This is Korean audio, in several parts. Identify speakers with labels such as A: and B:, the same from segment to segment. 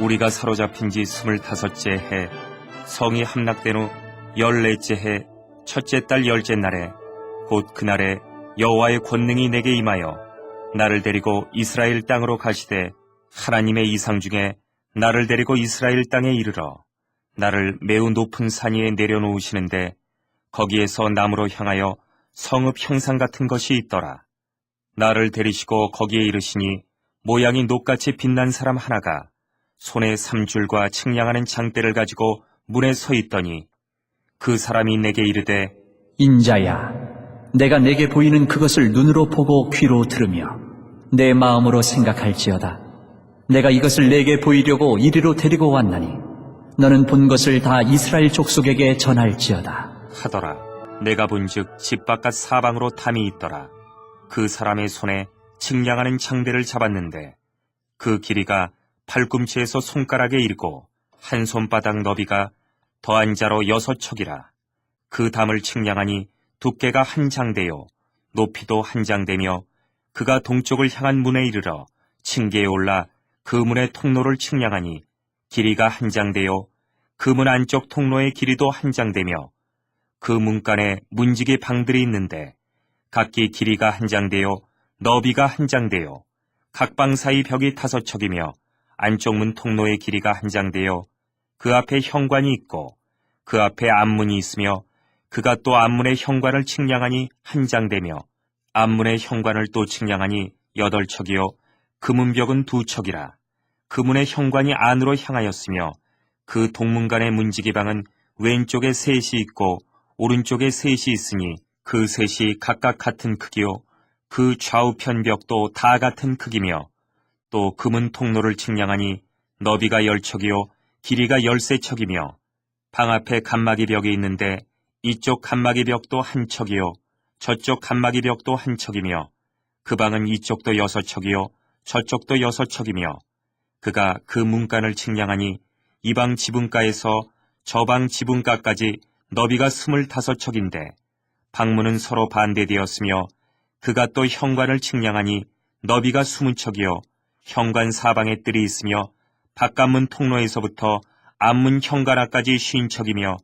A: 우리가 사로잡힌 지 스물다섯째 해 성이 함락된 후 열넷째 해 첫째 달 열째 날에 곧 그날에 여호와의 권능이 내게 임하여 나를 데리고 이스라엘 땅으로 가시되 하나님의 이상 중에 나를 데리고 이스라엘 땅에 이르러 나를 매우 높은 산 위에 내려놓으시는데 거기에서 남으로 향하여 성읍 형상 같은 것이 있더라. 나를 데리시고 거기에 이르시니 모양이 녹같이 빛난 사람 하나가 손에 삼줄과 측량하는 장대를 가지고 문에 서 있더니 그 사람이 내게 이르되
B: 인자야, 내가 내게 보이는 그것을 눈으로 보고 귀로 들으며 내 마음으로 생각할지어다. 내가 이것을 내게 보이려고 이리로 데리고 왔나니 너는 본 것을 다 이스라엘 족속에게 전할지어다.
A: 하더라. 내가 본즉 집 바깥 사방으로 담이 있더라. 그 사람의 손에 측량하는 창대를 잡았는데 그 길이가 팔꿈치에서 손가락에 이르고 한 손바닥 너비가 더한 자로 여섯 척이라. 그 담을 측량하니 두께가 한 장대요. 높이도 한 장대며 그가 동쪽을 향한 문에 이르러 층계에 올라 그 문의 통로를 측량하니 길이가 한 장대요. 그 문 안쪽 통로의 길이도 한 장대며 그 문간에 문지기 방들이 있는데 각기 길이가 한 장대요. 너비가 한 장대요. 각 방 사이 벽이 다섯 척이며 안쪽 문 통로의 길이가 한 장대요 그 앞에 현관이 있고 그 앞에 앞문이 있으며 그가 또 앞문의 현관을 측량하니 한 장대며 앞문의 현관을 또 측량하니 여덟 척이요. 그 문벽은 두 척이라. 그 문의 현관이 안으로 향하였으며 그 동문간의 문지기방은 왼쪽에 셋이 있고 오른쪽에 셋이 있으니 그 셋이 각각 같은 크기요. 그 좌우편 벽도 다 같은 크기며 또 금은 통로를 측량하니 너비가 열 척이요 길이가 열세 척이며 방 앞에 칸막이 벽이 있는데 이쪽 칸막이 벽도 한 척이요 저쪽 칸막이 벽도 한 척이며 그 방은 이쪽도 여섯 척이요 저쪽도 여섯 척이며 그가 그 문간을 측량하니 이 방 지붕가에서 저 방 지붕가까지 너비가 스물다섯 척인데 방문은 서로 반대되었으며 그가 또 현관을 측량하니 너비가 스무 척이요 현관 사방에 뜰이 있으며 바깥문 통로에서부터 앞문 현관 앞까지 쉰 척이며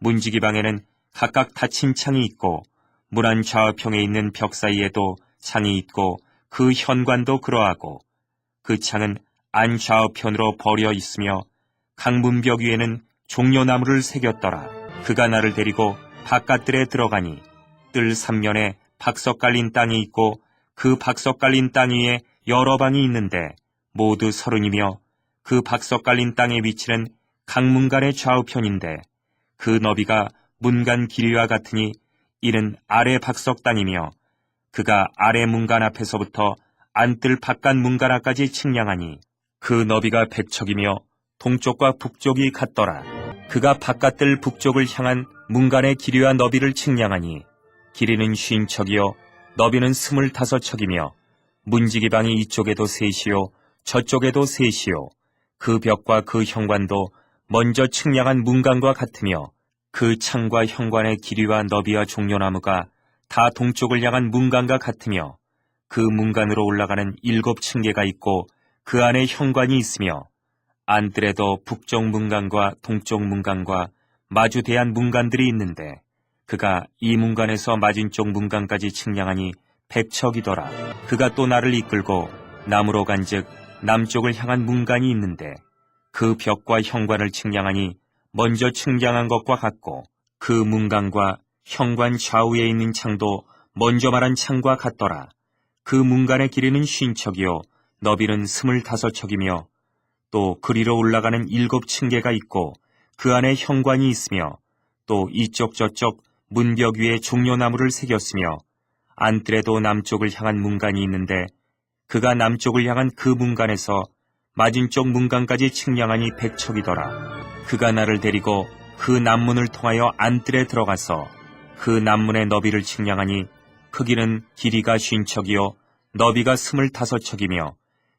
A: 문지기 방에는 각각 닫힌 창이 있고 문안 좌우평에 있는 벽 사이에도 창이 있고 그 현관도 그러하고 그 창은 안 좌우편으로 버려 있으며 강문벽 위에는 종려나무를 새겼더라. 그가 나를 데리고 바깥들에 들어가니 뜰 삼면에 박석 깔린 땅이 있고 그 박석 깔린 땅 위에 여러 방이 있는데 모두 서른이며 그 박석 깔린 땅의 위치는 강문간의 좌우편인데 그 너비가 문간 길이와 같으니 이는 아래 박석 땅이며 그가 아래 문간 앞에서부터 안뜰 바깥 문간 앞까지 측량하니 그 너비가 백척이며 동쪽과 북쪽이 같더라. 그가 바깥뜰 북쪽을 향한 문간의 길이와 너비를 측량하니 길이는 쉰 척이요 너비는 스물다섯 척이며 문지기 방이 이쪽에도 셋이요 저쪽에도 셋이요. 그 벽과 그 현관도 먼저 측량한 문간과 같으며 그 창과 현관의 길이와 너비와 종려나무가 다 동쪽을 향한 문간과 같으며 그 문간으로 올라가는 일곱 층계가 있고 그 안에 현관이 있으며 안뜰에도 북쪽 문간과 동쪽 문간과 마주대한 문간들이 있는데 그가 이 문간에서 맞은쪽 문간까지 측량하니 백척이더라. 그가 또 나를 이끌고 남으로 간즉 남쪽을 향한 문간이 있는데 그 벽과 현관을 측량하니 먼저 측량한 것과 같고 그 문간과 현관 좌우에 있는 창도 먼저 말한 창과 같더라. 그 문간의 길이는 쉰 척이요 너비는 스물다섯 척이며 또 그리로 올라가는 일곱 층계가 있고 그 안에 현관이 있으며 또 이쪽 저쪽 문벽 위에 종려나무를 새겼으며 안뜰에도 남쪽을 향한 문간이 있는데 그가 남쪽을 향한 그 문간에서 맞은쪽 문간까지 측량하니 백척이더라. 그가 나를 데리고 그 남문을 통하여 안뜰에 들어가서 그 남문의 너비를 측량하니 크기는 길이가 쉰 척이요 너비가 스물다섯 척이며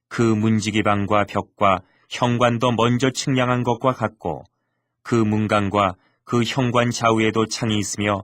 A: 그 문지기방과 벽과 현관도 먼저 측량한 것과 같고 그 문간과 그 현관 좌우에도 창이 있으며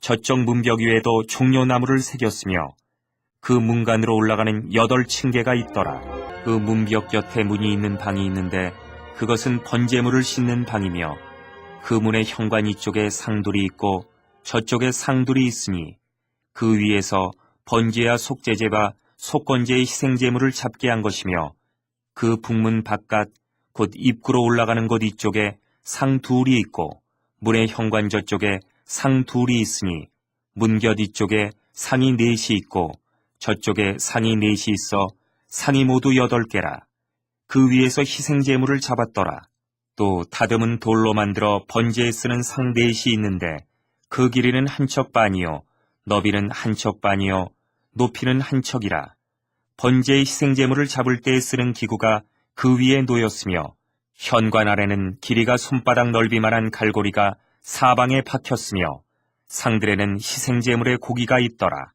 A: 저쪽 문벽 위에도 종려나무를 새겼으며 그 문간으로 올라가는 여덟 층계가 있더라. 그 문벽 곁에 문이 있는 방이 있는데 그것은 번제물을 씻는 방이며 그 문의 현관 이쪽에 상돌이 있고 저쪽에 상돌이 있으니 그 위에서 번제와 속죄제와 속건제의 희생제물을 잡게 한 것이며 그 북문 바깥 곧 입구로 올라가는 곳 이쪽에 상 둘이 있고 문의 현관 저쪽에 상 둘이 있으니 문곁 이쪽에 상이 넷이 있고 저쪽에 상이 넷이 있어 상이 모두 여덟 개라. 그 위에서 희생제물을 잡았더라. 또 다듬은 돌로 만들어 번제에 쓰는 상 넷이 있는데 그 길이는 한 척 반이요 너비는 한 척 반이요 높이는 한 척이라. 번제의 희생제물을 잡을 때에 쓰는 기구가 그 위에 놓였으며 현관 아래는 길이가 손바닥 넓이만한 갈고리가 사방에 박혔으며 상들에는 희생제물의 고기가 있더라.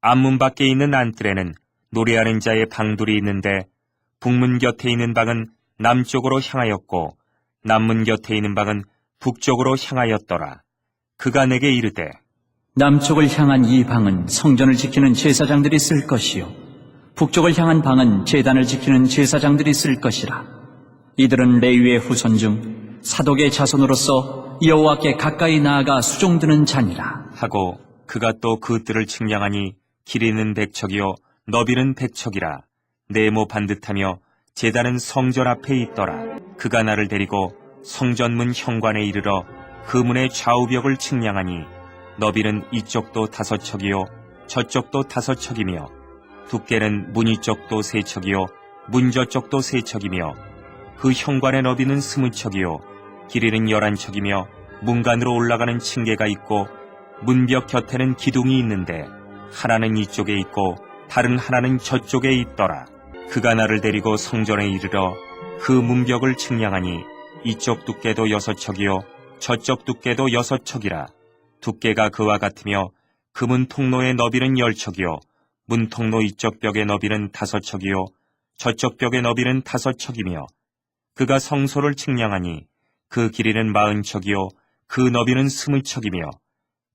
A: 앞문 밖에 있는 안뜰에는 노래하는 자의 방들이 있는데 북문 곁에 있는 방은 남쪽으로 향하였고 남문 곁에 있는 방은 북쪽으로 향하였더라. 그가 내게 이르되
B: 남쪽을 향한 이 방은 성전을 지키는 제사장들이 쓸 것이요. 북쪽을 향한 방은 제단을 지키는 제사장들이 쓸 것이라. 이들은 레위의 후손 중 사독의 자손으로서 여호와께 가까이 나아가 수종드는 자니라.
A: 하고 그가 또 그 뜰을 측량하니 길이는 백척이요 너비는 백척이라 네모 반듯하며 제단은 성전 앞에 있더라 그가 나를 데리고 성전문 현관에 이르러 그 문의 좌우벽을 측량하니 너비는 이쪽도 다섯 척이요 저쪽도 다섯 척이며 두께는 문 이 쪽도 세 척이요 문 저 쪽도 세 척이며 그 현관의 너비는 스무 척이요 길이는 열한 척이며 문간으로 올라가는 층계가 있고 문벽 곁에는 기둥이 있는데 하나는 이쪽에 있고 다른 하나는 저쪽에 있더라. 그가 나를 데리고 성전에 이르러 그 문벽을 측량하니 이쪽 두께도 여섯 척이요 저쪽 두께도 여섯 척이라. 두께가 그와 같으며 그문 통로의 너비는 열 척이요 문 통로 이쪽 벽의 너비는 다섯 척이요 저쪽 벽의 너비는 다섯 척이며 그가 성소를 측량하니 그 길이는 마흔 척이요 그 너비는 스무 척이며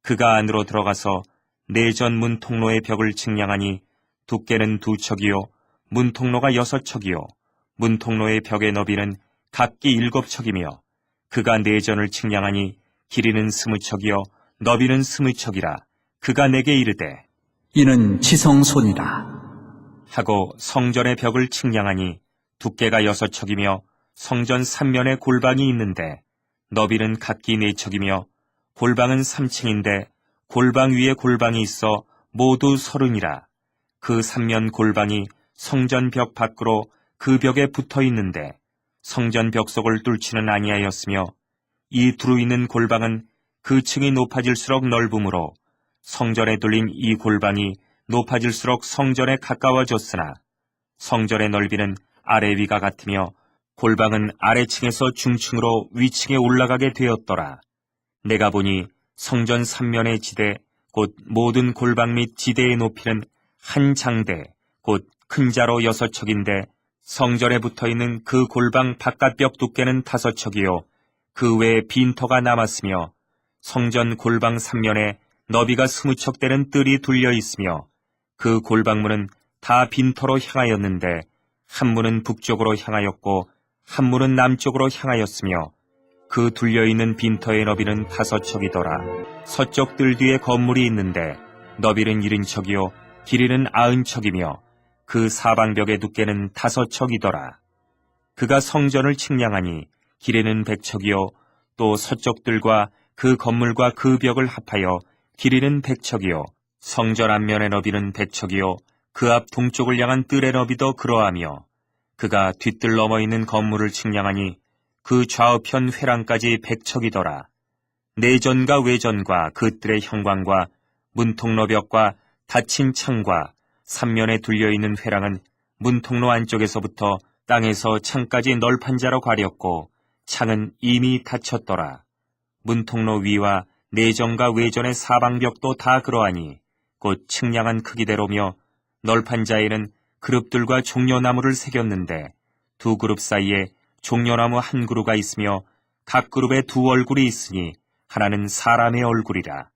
A: 그가 안으로 들어가서 내전 문 통로의 벽을 측량하니 두께는 두 척이요 문 통로가 여섯 척이요 문 통로의 벽의 너비는 각기 일곱 척이며 그가 내전을 측량하니 길이는 스무 척이요 너비는 스무 척이라 그가 내게 이르되
B: 이는 지성손이라.
A: 하고 성전의 벽을 측량하니 두께가 여섯 척이며 성전 삼면에 골방이 있는데 너비는 각기 네 척이며 골방은 삼층인데 골방 위에 골방이 있어 모두 서른이라. 그 삼면 골방이 성전 벽 밖으로 그 벽에 붙어 있는데 성전 벽 속을 뚫지는 아니하였으며 이 두루 있는 골방은 그 층이 높아질수록 넓음으로 성전에 둘린 이 골방이 높아질수록 성전에 가까워졌으나 성전의 넓이는 아래 위가 같으며 골방은 아래층에서 중층으로 위층에 올라가게 되었더라. 내가 보니 성전 삼면의 지대 곧 모든 골방 및 지대의 높이는 한 장대 곧 큰 자로 여섯 척인데 성전에 붙어 있는 그 골방 바깥벽 두께는 다섯 척이요 그 외에 빈터가 남았으며 성전 골방 삼면에 너비가 스무 척 되는 뜰이 둘려 있으며 그 골방문은 다 빈터로 향하였는데 한 문은 북쪽으로 향하였고 한 문은 남쪽으로 향하였으며 그 둘려 있는 빈터의 너비는 다섯 척이더라. 서쪽 뜰 뒤에 건물이 있는데 너비는 일흔 척이요 길이는 아흔 척이며 그 사방벽의 두께는 다섯 척이더라. 그가 성전을 측량하니 길이는 백 척이요 또 서쪽들과 그 건물과 그 벽을 합하여 길이는 백 척이요 성전 앞면의 너비는 백 척이요 그 앞 동쪽을 향한 뜰의 너비도 그러하며 그가 뒤뜰 넘어 있는 건물을 측량하니 그 좌우편 회랑까지 백척이더라. 내전과 외전과 그 뜰의 형광과 문통로벽과 닫힌 창과 삼면에 둘려있는 회랑은 문통로 안쪽에서부터 땅에서 창까지 널판 자로 가렸고 창은 이미 닫혔더라. 문통로 위와 내전과 외전의 사방벽도 다 그러하니 곧 측량한 크기대로며 널판 자에는 그룹들과 종려나무를 새겼는데 두 그룹 사이에 종려나무 한 그루가 있으며 각 그룹에 두 얼굴이 있으니 하나는 사람의 얼굴이라.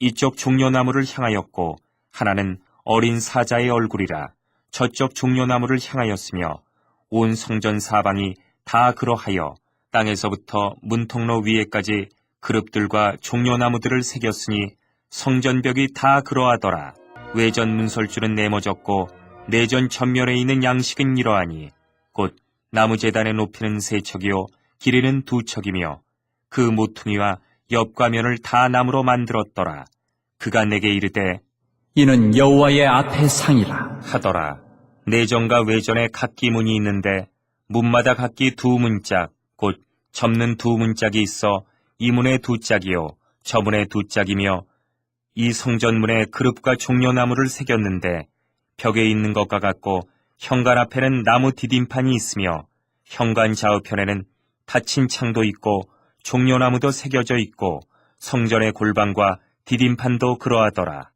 A: 이쪽 종려나무를 향하였고 하나는 어린 사자의 얼굴이라. 저쪽 종려나무를 향하였으며 온 성전 사방이 다 그러하여 땅에서부터 문통로 위에까지 그룹들과 종려나무들을 새겼으니 성전벽이 다 그러하더라. 외전 문설줄은 네모졌고 내전 전면에 있는 양식은 이러하니 곧 나무 재단의 높이는 세 척이요 길이는 두 척이며 그 모퉁이와 옆과면을 다 나무로 만들었더라. 그가 내게 이르되
B: 이는 여호와의 앞의 상이라.
A: 하더라. 내전과 외전에 각기 문이 있는데 문마다 각기 두 문짝 곧 접는 두 문짝이 있어 이 문에 두 짝이요 저 문에 두 짝이며 이 성전문에 그룹과 종려나무를 새겼는데 벽에 있는 것과 같고 현관 앞에는 나무 디딤판이 있으며 현관 좌우편에는 닫힌 창도 있고 종려나무도 새겨져 있고 성전의 골방과 디딤판도 그러하더라.